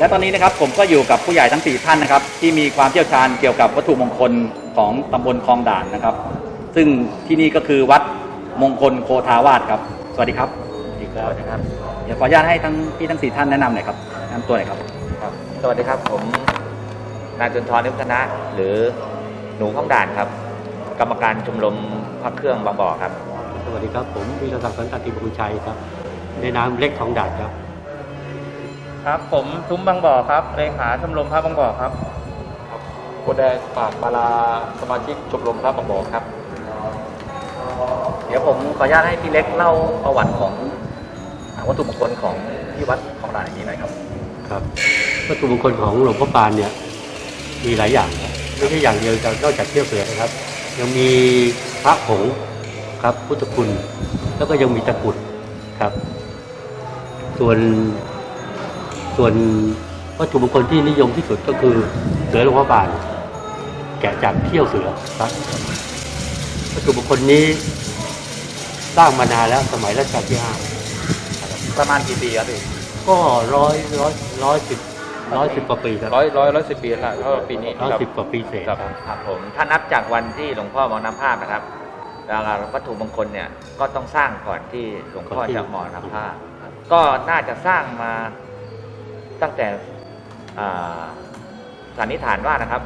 และตอนนี้นะครับผมก็อยู่กับผู้ใหญ่ทั้ง 4 ท่านนะครับ ที่มีความเชี่ยวชาญเกี่ยวกับวัตถุมงคลของตำบลคลองด่านนะครับ ซึ่งที่นี่ก็คือวัดมงคลโคทาวาสครับ สวัสดีครับสวัสดีครับนะครับเดี๋ยวขออนุญาตให้ทั้งพี่ทั้ง 4 ท่านแนะนำหน่อยครับแนะนำตัวหน่อยครับครับสวัสดีครับผมนายจุนทรนิพธนะหรือหนูข้องด่านครับ กรรมการชมรมพระเครื่องบางบ่อครับ สวัสดีครับผมวีรศักดิ์สันตติบุญชัยครับในนามเล็กของดาดครับ ครับ ผมทุ้มบางบ่อครับเลขาชมรมพระบางบ่อครับโคแดงปากมาลาสมาชิกชมรมพระบางบ่อครับ เดี๋ยวผมขออนุญาตให้พี่เล็กเล่าประวัติของวัตถุมงคลของที่วัดคลองด่านแห่งนี้หน่อยครับ ครับวัตถุมงคลของหลวงพ่อปานเนี่ยมีหลายอย่างนะไม่ใช่อย่างเดียวนอกจากเที่ยวเสือนะครับ ยังมีพระผงครับพุทธคุณ แล้วก็ยังมีตะกรุดครับ ส่วน ส่วนวัตถุมงคลที่นิยมที่สุดก็คือเสือหลวงพ่อปานแกะจากเที่ยวเสือครับวัตถุมงคลนี้สร้างมานานแล้วสมัยรัชกาลที่ห้าประมาณกี่ปีครับพี่ก็ร้อยร้อยร้อยสิบร้อยสิบกว่าปีครับร้อยร้อยร้อยสิบปีละเท่าปีนี้ร้อยครับสิบกว่าปีเศษครับครับครับผมถ้านับจากวันที่หลวงพ่อมรณภาพนะครับแล้ววัตถุมงคลเนี่ยก็ต้องสร้างก่อนที่หลวงพ่อจะมรณภาพก็น่าจะสร้างมา ตั้งแต่อ่าสันนิษฐานว่านะครับ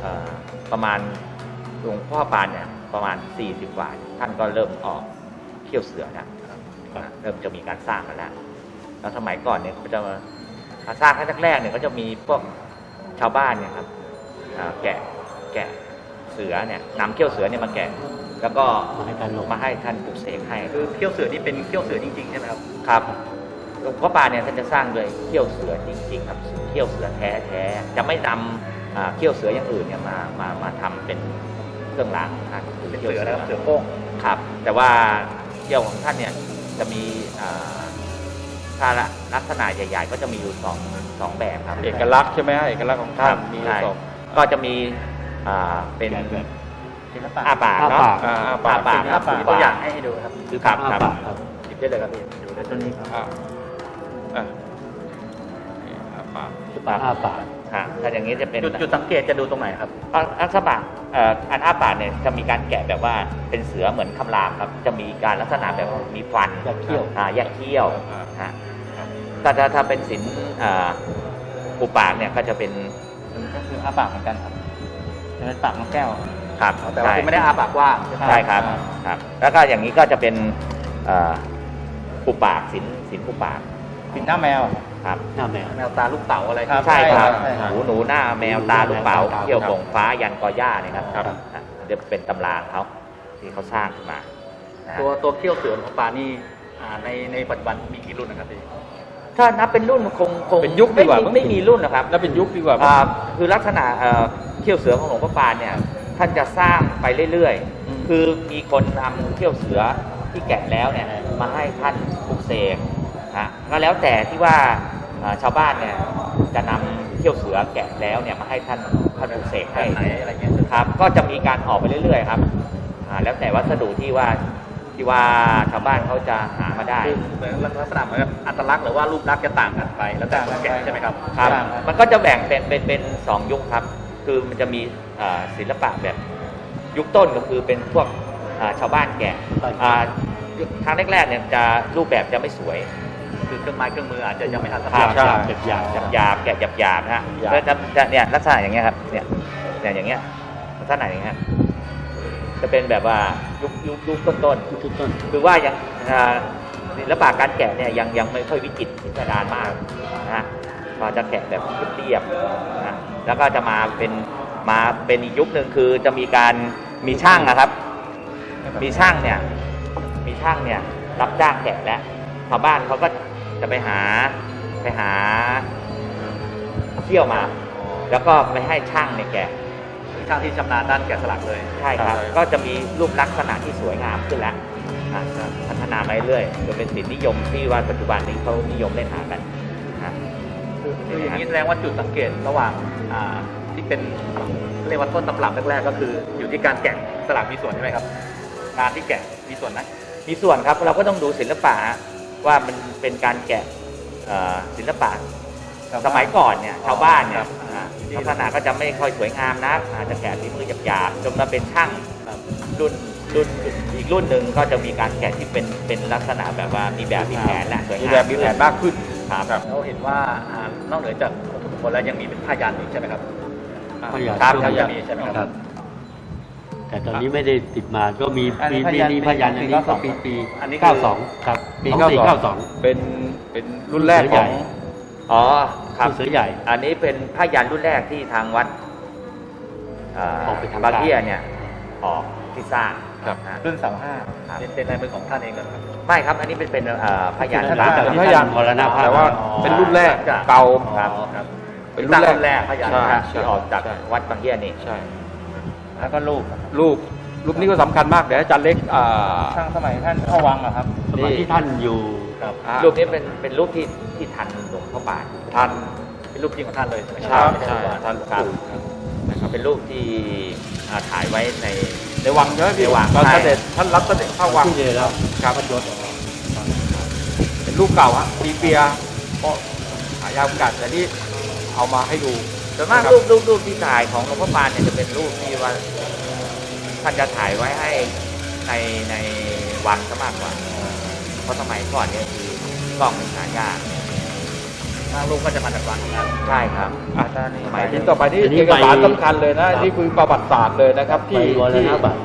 เอ่อประมาณหลวงพ่อปานเนี่ยประมาณ 40กว่าท่านก็เริ่มออกเขี้ยวเสือเนะเริ่มจะมีการสร้างกันแล้วแล้วสมัยก่อนเนี่ยเขาจะมามาสร้างครั้งแรกๆเนี่ยก็จะมีพวกชาวบ้านเนี่ยครับอ่าแกะแกะเสือเนี่ยนำเขี้ยวเสือเนี่ยมาแกะแล้วก็มาให้ท่านลงมาให้ท่านปลุกเสกให้คือเขี้ยวเสือนี่เป็นเขี้ยวเสือจริงๆใช่ไหมครับครับ หลวงพ่อปานเนี่ยท่านจะสร้างด้วยเขี้ยวเสือจริงๆครับเขี้ยวเสือแท้แท้ๆจะไม่นำอ่าเขี้ยวเสืออย่างอื่นเนี่ยมามามาทำเป็นเครื่องรางของท่านคือเป็นขี้ยวเสือเสืนะอครับเสือโคร่งครับ แต่ว่าเขี้ยวของท่านเนี่ยจะมีอ่าถ้าละลักษณะใหญ่ๆ ก็จะมีอยู่สองสองแบบครับ เอกลักษณ์ใช่ไหมฮะเอกลักษณ์ของท่านมีใช่สองก็จะมีอ่าเป็นศิลปะอาปากอ้าเนาะปากอ่าอ่าปากปากศิลปะมีตัวอย่างให้ดูครับคือครับอ้าครับปากครับหยิบได้เลยครับพี่ดูได้ตัวนี้ครับ อ่าอะนี่อ่าปากปากอ้าปากฮะถ้าอย่างนี้จะเป็นจุดจุดสังเกตจะดูตรงไหนครับลักษณะเอ่ออันอ้าปากเนี่ยจะมีการแกะแบบว่าเป็นเสือเหมือนคำรามครับ จะมีการลักษณะแบบมีฟันแยกเขี้ยว อ่าแยกเขี้ยวอ่าฮะถ้าถ้าถ้าเป็นศิลอ่าปูปากเนี่ยก็จะเป็นก็คืออาปากเหมือนกันครับจะเป็นปากนกแก้วครับแต่ว่าคือไม่ได้อาปากกว้างใช่ครับครับ แล้วก็อย่างนี้ก็จะเป็นอ่าปูปากศิลศิลปูปาก ปิดหน้าแมว ครับหน้าแมว แมวตาลูกเต๋าอะไรครับ ใช่ครับใช่ครับ หนูหนูหน้าแมวตาลูกเป๋าครับเขี้ยวบ่งฟ้ายันกอย่าเนี่ยครับครับ อะเดี๋ยวเป็นตำราของเขาที่เขาสร้างขึ้นมานะฮะตัวตัวเขี้ยวเสือของปลานี่อ่าในในปัจจุบันมีกี่รุ่นนะครับพี่ ถ้านับเป็นรุ่นคงคงเป็นยุคดีกว่าไม่มีไม่มีรุ่นนะครับ แล้วเป็นยุคดีกว่า อ่าคือลักษณะเอ่อเขี้ยวเสือของหลวงพ่อปานเนี่ยท่านจะสร้างไปเรื่อยอืม ๆ คือมีคนนำเขี้ยวเสือที่แกะแล้วเนี่ยมาให้ท่านปลุกเสก นะก็แล้วแต่ที่ว่าอ่าชาวบ้านเนี่ยจะนำเขี้ยวเสือแกะแล้วเนี่ยมาให้ท่านท่านปลุกเสกให้แบบไหนอะไรเงี้ยครับ ก็จะมีการออกไปเรื่อย ๆ ครับอ่าแล้วแต่วัสดุที่ว่าที่ว่าชาวบ้านเขาจะหามาได้คือเหมือนลักษณะเหมือนกับอัตลักษณ์หรือว่ารูปลักษณ์จะต่างกันไป แล้วแต่คนแกะใช่ไหมครับครับ มันก็จะแบ่งเป็นเป็นเป็นสองยุคครับ คือมันจะมีอ่าศิลปะแบบยุคต้นก็คือเป็นพวกอ่าชาวบ้านแกะอ่ายุคครั้งแรกๆเนี่ยจะรูปแบบจะไม่สวย คือเครื่องไม้เครื่องมืออาจจะยังไม่ทันสครัมับยใช่เจ็บยาวหยาบหยาบๆแกะหยาบหยาบๆนะฮะหยาบก็จะจะเนี่ยลักษณะอย่างเงี้ยครับเนี่ยเนี่ยอย่างเงี้ยลักษณะอย่างเงี้ยจะเป็นแบบว่ายุคยุคยุคต้นต้นทุกต้นๆคือว่ายังอ่าศิลปะการแกะเนี่ยยังยังไม่ค่อยวิจิตรพิสดารมากนะฮะก็จะแกะแบบเรียบๆนะแล้วก็จะมาเป็นมาเป็นอีกยุคหนึ่งคือจะมีการมีช่างนะครับ มีช่างเนี่ย มีช่างเนี่ย รับจ้างแกะแล้วชาวบ้านเขาก็ จะไปหาไปหาเที่ยวมา แล้วก็ไปให้ช่างเนี่ยแกะช่างที่ชำนาญด้านแกะสลักเลย ใช่ครับ ก็จะมีรูปลักษณะที่สวยงามขึ้นแล้วอะก็พัฒนามาเรื่อยๆจนเป็นสินนิยมที่ว่าปัจจุบันนี้เขานิยมเล่นหากันนะคืออย่างนี้แสดงว่าจุดสังเกตระหว่างอ่าที่เป็นเรียกว่าต้นตำรับแรกๆก็คืออยู่ที่การแกะสลักมีส่วนใช่ไหมครับงานที่แกะมีส่วนไหมมีส่วนครับเราก็ต้องดูศิลปะ ว่ามันเป็นการแกะเอ่อศิลปะสมัยก่อนเนี่ยชาวบ้านเนี่ยอ่าลักษณะก็จะไม่ค่อยสวยงามนะอาจจะแกะฝีมือหยาบๆจนมาเป็นช่างรุ่นรุ่นอีกรุ่นหนึ่งก็จะมีการแกะที่เป็นเป็นลักษณะแบบว่ามีแบบมีแผนและสวยมีงามแบบมีแผนมากขึ้นครับเราเห็นว่าอ่านอกเหนือจากวัตถุมงคลแล้วยังมีเป็นผ้ายันอีกใช่ไหมครับผ้ายัน ครับผ้ายันมีใช่ไหมคครัรับ บ แต่ตอนนี้ไม่ได้ติดมาก็มีอันนี้ปีพยัญนี้ชนะพยันอันนี้ก็ปีปีอันนี้คือ เก้าสองครับปีปีสองสี่92เก้าสอง เป็นเป็นรุ่นแรกเสือใหขญ่ องอ๋อครับ เสือใหญ่ อันนี้เป็นผ้ายันรุ่นแรกที่ทางวัดเอ่อออกไปทำบางเทียเนี่ยออกที่สร้างครับ นะ รุ่นเสาห้าครับ เป็นเป็นลายมือของท่านเองนะครับ ไม่ครับ อันนี้เป็นเป็นเอ่อผ้ายันเป็นสร้างแต่เป็นที่พยัญมรณภาพแต่ว่าอ๋อ เป็นรุ่นแรกเก่าครับครับ เป็นรุ่นแรกแรกผ้ายันใช่ครับใช่ที่ออกจากใช่วัดบางเทียนี่ ใช่ แล้วก็รูปรูปรูปนี้ก็สำคัญมากเดี๋ยวอาจารย์เล็กอ่า ช่างสมัยท่านเข้าวังอะครับ สมัยที่ท่านอยู่ครับอ่า รูปนี้เป็นเป็นรูปที่ที่ทันหลวงพ่อบาททันเป็นรูปจริงของท่านเลยใช่ไหมใช่ไม่ใช่รูปวาดทันครับปู่ครับ นะครับเป็นรูปที่อ่าถ่ายไว้ใน ในวังใช่ไหมพี่ในวังตอนใช่เสด็จท่านรับเสด็จเข้าวังที่เลยแล้วครับยศเป็นรูปเก่าฮะปีเปียก็หายากเหมือนกันแต่ที่เอามาให้ดู ส่วนมากครับรูปรูปรูปที่ถ่ายของหลวงพ่อบานเนี่ยจะเป็นรูปที่ว่าท่านจะถ่ายไว้ให้ในในวังซะมากกว่า เพราะสมัยก่อนเนี่ยคือกล้องมันหายากหน้ารูปก็จะมาจากวังนั้นใช่ครับอะสมัยชิ้นต่อไปนี่อันนี้เอกสารใบสำคัญเลยนะ ครับ นี่คือประวัติศาสตร์เลยนะครับไปที่วรที่ณบัตร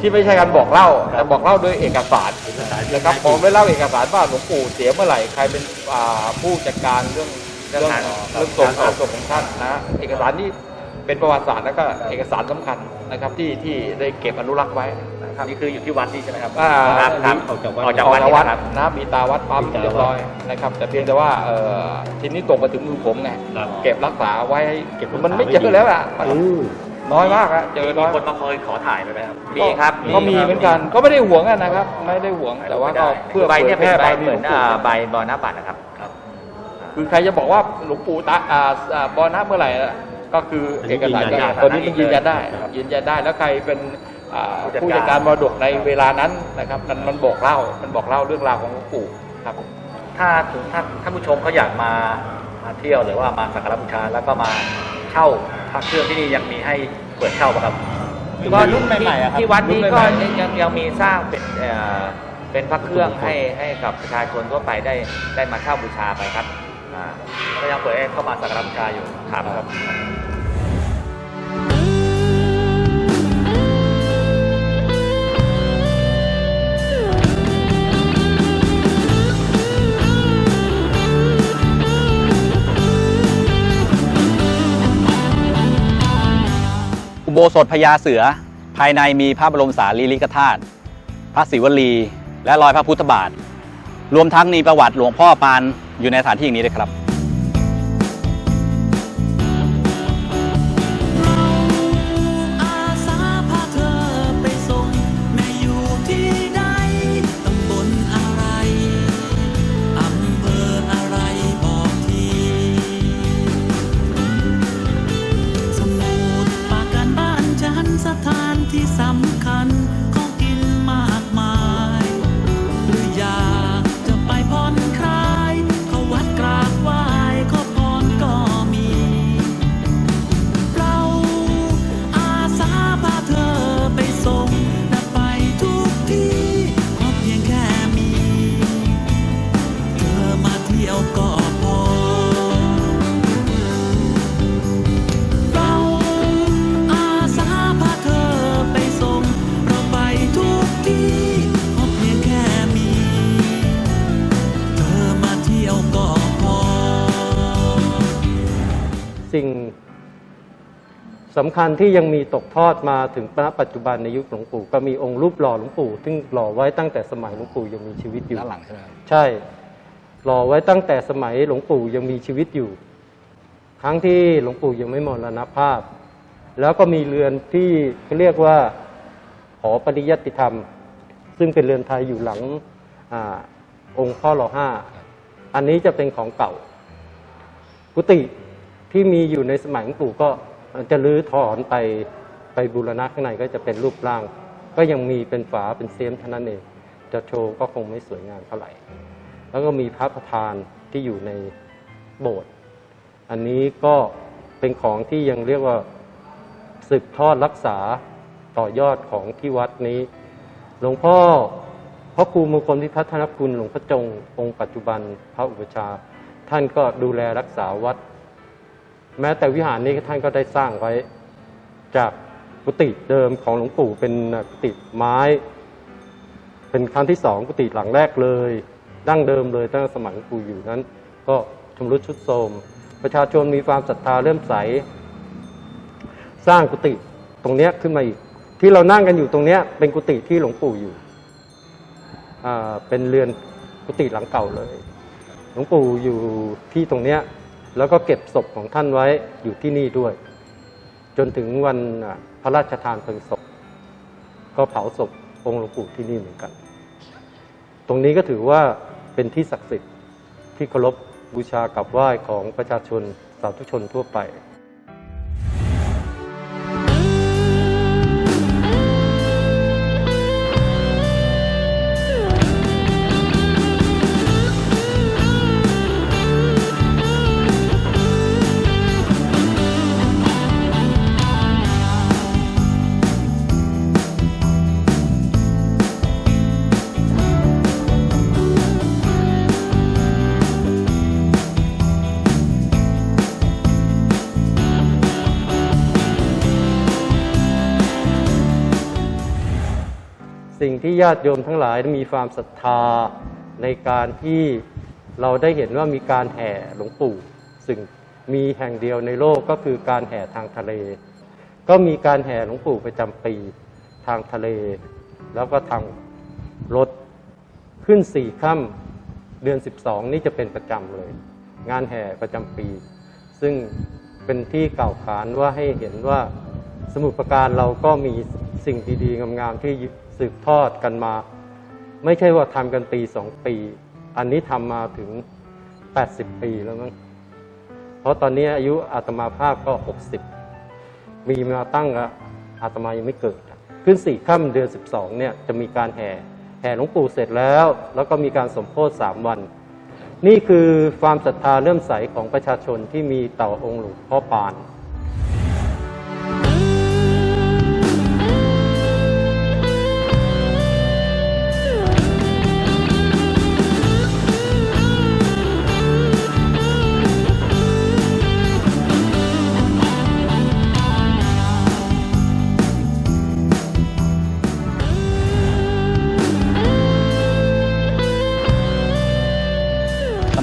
ที่ไม่ใช่การบอกเล่าครับแต่บอกเล่าโดยเอกสารเอกสารนะครับผมได้เล่าเอกสารว่าหลวงปู่เสียเมื่อไหร่ใครเป็นอ่าผู้จัดการเรื่อง เรื่องงานเรื่องศพงานศพของท่านนะเอกสารนี้เป็นประวัติศาสตร์แล้วก็เอกสารสำคัญนะครับที่ที่ได้เก็บอนุรักษ์ไว้นะครับนี่คืออยู่ที่วัดนี่ใช่ไหมครับอ่าครับครับออกจากวัดออกจากอวัอดกนี่วัดนะครับนะมีตาวัดปั๊มมีตาวัดเรียบร้อยนะครับ แต่เพียงแต่ว่าเอ่อทีนี้ตกมาถึงมือผมไงครับเก็บรักษาไว้ให้เก็บรักษามันไม่ไว้เจอแล้วอะอืมน้อยมากอะเจอน้อยคนมาเคยขอถ่ายไปไหมครับมีครับก็มีเหมือนกันก็ไม่ได้หวงอะนะครับ ไม่ได้หวงแต่ว่าก็เพื่อใบเนี่ยเป็นใบผยเหมือนแพร่อ่าบารมีใบบอนาบัตรนะครับ ครับคือใครจะบอกว่าหลวงปู่ตาอ่าอ่าบอนะเมื่อไหร่อะก็คืออันเอนี้กสารยืนยันได้ตอนนี้มันยืนยันได้ครับยืนยันได้แล้วใครเป็นอ่าผู้ผู้จัจัดดกาการรมรดกในเวลานั้นนะครับ มันมันบอกเล่ามันบอกเล่าเรื่องราวของหลวงปู่ครับ ถ้าถึงถ้าท่านผู้ชมเขาอยากมามาเที่ยวหรือว่ามาสักการะบูชาแล้วก็มาเช่าพระเครื่องที่นี่ยังมีให้เปิดเช่าป่ะครับ ก็รุ่นใหม่ๆอะครับที่วัดนี้รุ่นก็ใหม่ยังยังมีสร้างเป็นเอ่อเป็นพระเครื่องให้ให้กับประชาชนทั่วไปได้ได้มาเช่าบูชาไปครับ อ่าก็ยังเปิดให้เข้ามาสักการะบูชาอยู่ครับครับ อุโบสถพญาเสือ ภายในมีพระบรมสารีริกธาตุพระศิวลี และรอยพระพุทธบาท รวมทั้งมีประวัติหลวงพ่อปาน อยู่ในสถานที่อย่างนี้เลยครับ อมาเที่ยวก็พอเราอาสาพาเธอไปส่ง เราไปทุกที่ขอเพียงแค่มี เธอมาเที่ยวก็พอ สิ่งสำคัญที่ยังมีตกทอดมาถึงณปัจจุบันในยุคหลวงปู่ก็มีองค์รูปหล่อหลวงปู่ซึ่งหล่อไว้ตั้งแต่สมัยหลวงปู่ยังมีชีวิตอยู่ ด้านหลังใช่ไหมครับ ใช่ หล่อไว้ตั้งแต่สมัยหลวงปู่ยังมีชีวิตอยู่ครั้งที่หลวงปู่ยังไม่มรณภาพ แล้วก็มีเรือนที่เรียกว่าหอปฏิยัติธรรม ซึ่งเป็นเรือนไทยอยู่หลังอองค์พ่อหล่อห้า อันนี้จะเป็นของเก่า กุฏิที่มีอยู่ในสมัยหลวงปู่ก็จะรื้อถอนไปไปบูรณะข้างในก็จะเป็นรูปร่าง ก็ยังมีเป็นฝาเป็นเสียมเท่านั้นเองจะโชว์ก็คงไม่สวยงามเท่าไหร่ แล้วก็มีพระประธานที่อยู่ในโบสถ์อันนี้ก็เป็นของที่ยังเรียกว่าสืบทอดรักษาต่อยอดของที่วัดนี้ หลวงพ่อพระครูมงคลพิพัฒนคุณหลวงพ่อจงองค์ปัจจุบันพระอุปชา ท่านก็ดูแลรักษาวัด แม้แต่วิหารนี้ท่านก็ได้สร้างไว้ จากกุฏิเดิมของหลวงปู่เป็นกุฏิไม้ เป็นครั้งที่สองกุฏิหลังแรกเลย ดั้งเดิมเลยตั้งสมัยหลวงปู่อยู่นั้น ก็ชำรุดชุดโทรมประชาชนมีความศรัทธาเริ่มใส สร้างกุฏิตรงเนี้ยขึ้นมาอีก ที่เรานั่งกันอยู่ตรงเนี้ยเป็นกุฏิที่หลวงปู่อยู่อ่าเป็นเรือนกุฏิหลังเก่าเลย หลวงปู่อยู่ที่ตรงเนี้ยแล้วก็เก็บศพของท่านไว้อยู่ที่นี่ด้วย จนถึงวันพระราชทานเพลิงศพ ก็เผาศพองค์หลวงปู่ที่นี่เหมือนกัน ตรงนี้ก็ถือว่า เป็นที่ศักดิ์สิทธิ์ที่เคารพบูชากราบไหว้ของประชาชนสาธุชนทั่วไป ที่ญาติโยมทั้งหลายมีความศรัทธาในการที่เราได้เห็นว่ามีการแห่หลวงปู่ซึ่งมีแห่งเดียวในโลกก็คือการแห่ทางทะเล ก็มีการแห่หลวงปู่ประจำปีทางทะเล แล้วก็ทางรถขึ้นสี่ค่ำเดือน 12 นี่จะเป็นประจำเลย งานแห่ประจำปี ซึ่งเป็นที่เก่าขานว่าให้เห็นว่าสมุทรปราการเราก็มีสิ่งดีๆงามๆที่ สืบทอดกันมา ไม่ใช่ว่าทำกันปีสองปี อันนี้ทำมาถึง 80 ปีแล้วมั้งเพราะตอนนี้อายุอาตมาภาพก็ 60 มีมาตั้งอะอาตมายังไม่เกิด ขึ้นสี่ค่ำเดือน 12เนี่ยจะมีการแห่แห่หลวงปู่เสร็จแล้ว แล้วก็มีการสมโพธิสามวัน นี่คือความศรัทธาเริ่มใสของประชาชนที่มีต่อองค์หลวงพ่อปาน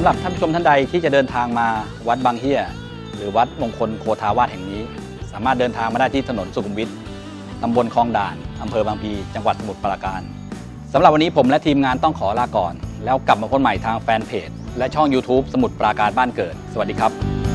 หรับท่านผู้ชมท่านใดที่จะเดินทางมาวัดบางเฮียหรือวัดมงคลโคทาวาสแห่งนี้ สามารถเดินทางมาได้ที่ถนนสุขุมวิทตำบลคลองด่านอำเภอบางพีจังหวัดสมุทรปราการสำหรับวันนี้ผมและทีมงานต้องขอลาก่อน แล้วกลับมาพบใหม่ทางแฟนเพจ และช่อง YouTube สมุทรปราการบ้านเกิด สวัสดีครับ